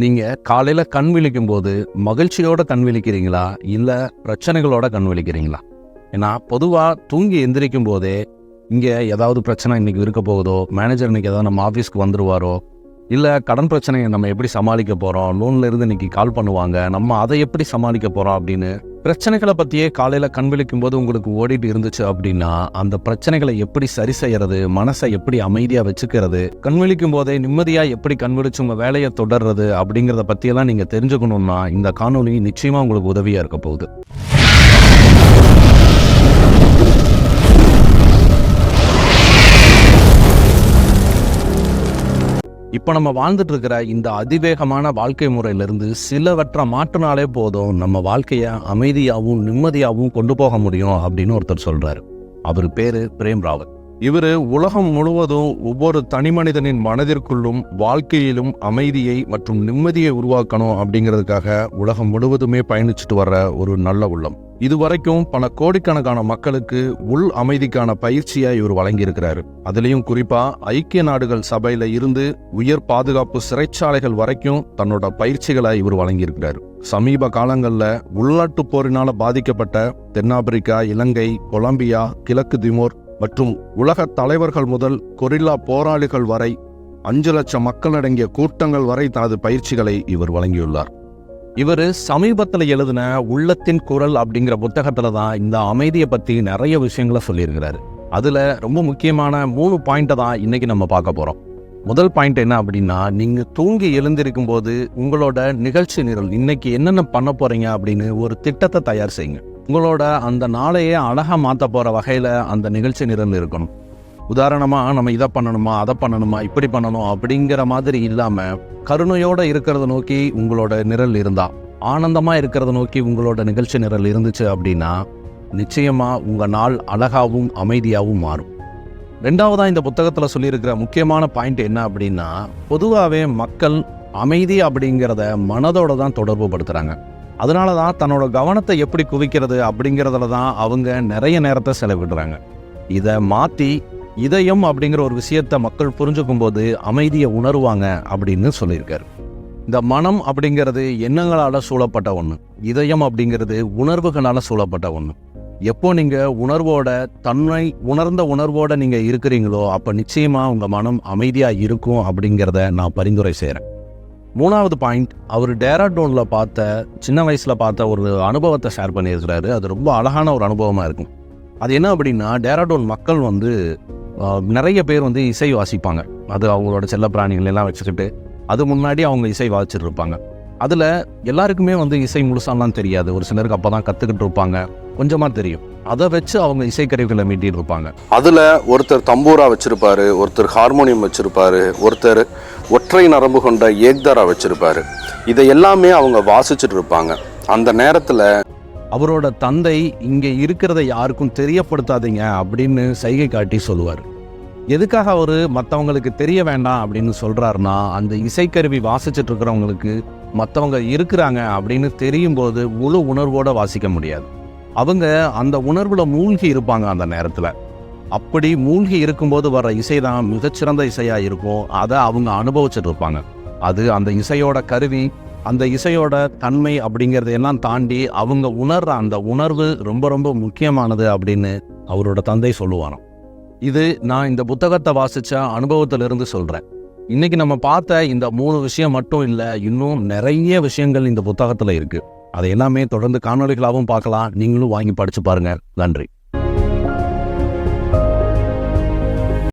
நீங்கள் காலையில் கண் விழிக்கும் போது மகிழ்ச்சியோட கண் விழிக்கிறீங்களா? இல்லை பிரச்சனைகளோட கண் விழிக்கிறீங்களா? ஏன்னா பொதுவாக தூங்கி எந்திரிக்கும் போதே இங்கே ஏதாவது பிரச்சனை இன்றைக்கி இருக்க போகுதோ மேனேஜர் இன்றைக்கி ஏதாவது நம்ம ஆஃபீஸ்க்கு வந்துடுவாரோ இல்லை கடன் பிரச்சனையை நம்ம எப்படி சமாளிக்க போகிறோம் லோன்ல இருந்து இன்னைக்கு கால் பண்ணுவாங்க நம்ம அதை எப்படி சமாளிக்க போகிறோம் அப்படின்னு பிரச்சனைகளை பற்றியே காலையில் கண் விழிக்கும் போது உங்களுக்கு ஓடிட்டு இருந்துச்சு அப்படின்னா அந்த பிரச்சனைகளை எப்படி சரி செய்யறது மனசை எப்படி அமைதியாக வச்சுக்கிறது கண் விழிக்கும் போதே நிம்மதியாக எப்படி கண் விழிச்சு உங்கள் வேலையை தொடர்றது அப்படிங்கிறத பற்றியெல்லாம் நீங்கள் தெரிஞ்சுக்கணும்னா இந்த காணொலி நிச்சயமாக உங்களுக்கு உதவியாக இருக்க போகுது. இப்போ நம்ம வாழ்ந்துட்டு இருக்கிற இந்த அதிவேகமான வாழ்க்கை முறையிலிருந்து சிலவற்றை மாற்றினாலே போதும் நம்ம வாழ்க்கையை அமைதியாகவும் நிம்மதியாகவும் கொண்டு போக முடியும் அப்படின்னு ஒருத்தர் சொல்றாரு. அவர் பேரு பிரேம் ராவத். இவர் உலகம் முழுவதும் ஒவ்வொரு தனி மனிதனின் மனதிற்குள்ளும் வாழ்க்கையிலும் அமைதியை மற்றும் நிம்மதியை உருவாக்கணும் அப்படிங்கிறதுக்காக உலகம் முழுவதுமே பயணிச்சுட்டு வர்ற ஒரு நல்ல உள்ளம். இதுவரைக்கும் பல கோடிக்கணக்கான மக்களுக்கு உள் அமைதிக்கான பயிற்சியை இவர் வழங்கியிருக்கிறாரு. அதுலயும் குறிப்பா ஐக்கிய நாடுகள் சபையில இருந்து உயர் பாதுகாப்பு சிறைச்சாலைகள் வரைக்கும் தன்னோட பயிற்சிகளை இவர் வழங்கியிருக்கிறாரு. சமீப காலங்கள்ல உள்நாட்டு போரினால பாதிக்கப்பட்ட தென்னாப்பிரிக்கா இலங்கை கொலம்பியா கிழக்கு திமோர் மற்றும் உலக தலைவர்கள் முதல் கொரில்லா போராளிகள் வரை அஞ்சு லட்சம் மக்கள் அடங்கிய கூட்டங்கள் வரை தனது பயிற்சிகளை இவர் வழங்கியுள்ளார். இவர் சமீபத்தில் எழுதின உள்ளத்தின் குரல் அப்படிங்கிற புத்தகத்தில் தான் இந்த அமைதியை பற்றி நிறைய விஷயங்களை சொல்லியிருக்கிறாரு. அதில் ரொம்ப முக்கியமான மூணு பாயிண்ட்டை தான் இன்னைக்கு நம்ம பார்க்க போகிறோம் முதல் பாயிண்ட் என்ன அப்படின்னா நீங்கள் தூங்கி எழுந்திருக்கும் போது உங்களோட நிகழ்ச்சி நிரல் இன்னைக்கு என்னென்ன பண்ண போகிறீங்க அப்படின்னு ஒரு திட்டத்தை தயார் செய்யுங்க. உங்களோட அந்த நாளையே அழகாக மாற்ற போகிற வகையில் அந்த நிகழ்ச்சி நிரல் இருக்கணும். உதாரணமாக நம்ம இதை பண்ணணுமா அதை பண்ணணுமா இப்படி பண்ணணும் அப்படிங்கிற மாதிரி இல்லாமல் கருணையோடு இருக்கிறத நோக்கி உங்களோட நிரல் இருந்தால் ஆனந்தமாக இருக்கிறத நோக்கி உங்களோட நிகழ்ச்சி நிரல் இருந்துச்சு அப்படின்னா நிச்சயமாக உங்கள் நாள் அழகாகவும் அமைதியாகவும் மாறும். ரெண்டாவதாக இந்த புத்தகத்தில் சொல்லியிருக்கிற முக்கியமான பாயிண்ட் என்ன அப்படின்னா பொதுவாகவே மக்கள் அமைதி அப்படிங்கிறத மனதோடு தான் தொடர்பு படுத்துகிறாங்க அதனால தான் தன்னோட கவனத்தை எப்படி குவிக்கிறது அப்படிங்கிறதுல தான் அவங்க நிறைய நேரத்தை செலவிடுறாங்க. இதை மாற்றி இதயம் அப்படிங்கிற ஒரு விஷயத்த மக்கள் புரிஞ்சுக்கும் போது அமைதியை உணருவாங்க அப்படின்னு சொல்லியிருக்காரு. இந்த மனம் அப்படிங்கிறது எண்ணங்களால் சூழப்பட்ட ஒன்று இதயம் அப்படிங்கிறது உணர்வுகளால் சூழப்பட்ட ஒன்று எப்போ நீங்கள் உணர்வோட தன்னை உணர்ந்த உணர்வோட நீங்கள் இருக்கிறீங்களோ அப்போ நிச்சயமாக உங்கள் மனம் அமைதியாக இருக்கும் அப்படிங்கிறத நான் பரிந்துரை செய்கிறேன் மூணாவது பாயிண்ட் அவர் டேராடோனில் பார்த்த சின்ன வயசில் பார்த்த ஒரு அனுபவத்தை ஷேர் பண்ணியிருக்கிறாரு. அது ரொம்ப அழகான ஒரு அனுபவமாக இருக்கும். அது என்ன அப்படின்னா டேராடோன் மக்கள் வந்து நிறைய பேர் வந்து இசை வாசிப்பாங்க. அது அவங்களோட செல்ல பிராணிகள் எல்லாம் வச்சுக்கிட்டு அது முன்னாடி அவங்க இசை வாசிச்சுட்டு இருப்பாங்க. அதில் எல்லாருக்குமே வந்து இசை முழுசாலாம் தெரியாது. ஒரு சிலருக்கு அப்போ தான் கற்றுக்கிட்டு இருப்பாங்க. கொஞ்சமாக தெரியும். அதை வச்சு அவங்க இசைக்கருவிகளை மீட்டிட்டு இருப்பாங்க. அதில் ஒருத்தர் தம்பூரா வச்சிருப்பாரு ஒருத்தர் ஹார்மோனியம் வச்சிருப்பாரு ஒருத்தர் ஒற்றை நரம்பு கொண்ட ஏக்தாரா வச்சிருப்பாரு. இதை எல்லாமே அவங்க வாசிச்சுட்டு இருப்பாங்க. அந்த நேரத்தில் அவரோட தந்தை இங்கே இருக்கிறத யாருக்கும் தெரியப்படுத்தாதீங்க அப்படின்னு சைகை காட்டி சொல்லுவார். எதுக்காக அவர் மற்றவங்களுக்கு தெரிய வேண்டாம் அப்படின்னு சொல்கிறாருன்னா அந்த இசைக்கருவி வாசிச்சுட்டு இருக்கிறவங்களுக்கு மற்றவங்க இருக்கிறாங்க அப்படின்னு தெரியும் போது முழு உணர்வோடு வாசிக்க முடியாது. அவங்க அந்த உணர்வில் மூழ்கி இருப்பாங்க அந்த நேரத்தில். அப்படி மூழ்கி இருக்கும்போது வர்ற இசை தான் மிகச்சிறந்த இசையாக இருக்கும். அதை அவங்க அனுபவிச்சுட்டு இருப்பாங்க. அது அந்த இசையோட கருவி அந்த இசையோட தன்மை அப்படிங்கிறதையெல்லாம் தாண்டி அவங்க உணர்ற அந்த உணர்வு ரொம்ப ரொம்ப முக்கியமானது அப்படின்னு அவரோட தந்தை சொல்லுவாராம். இது நான் இந்த புத்தகத்தை வாசிச்ச அனுபவத்திலிருந்து சொல்றேன். இன்னைக்கு நம்ம பார்த்த இந்த மூணு விஷயம் மட்டும் இல்லை இன்னும் நிறைய விஷயங்கள் இந்த புத்தகத்தில் இருக்கு. அதை எல்லாமே தொடர்ந்து காணொலிகளாகவும் பார்க்கலாம். நீங்களும் வாங்கி படிச்சு பாருங்க. நன்றி.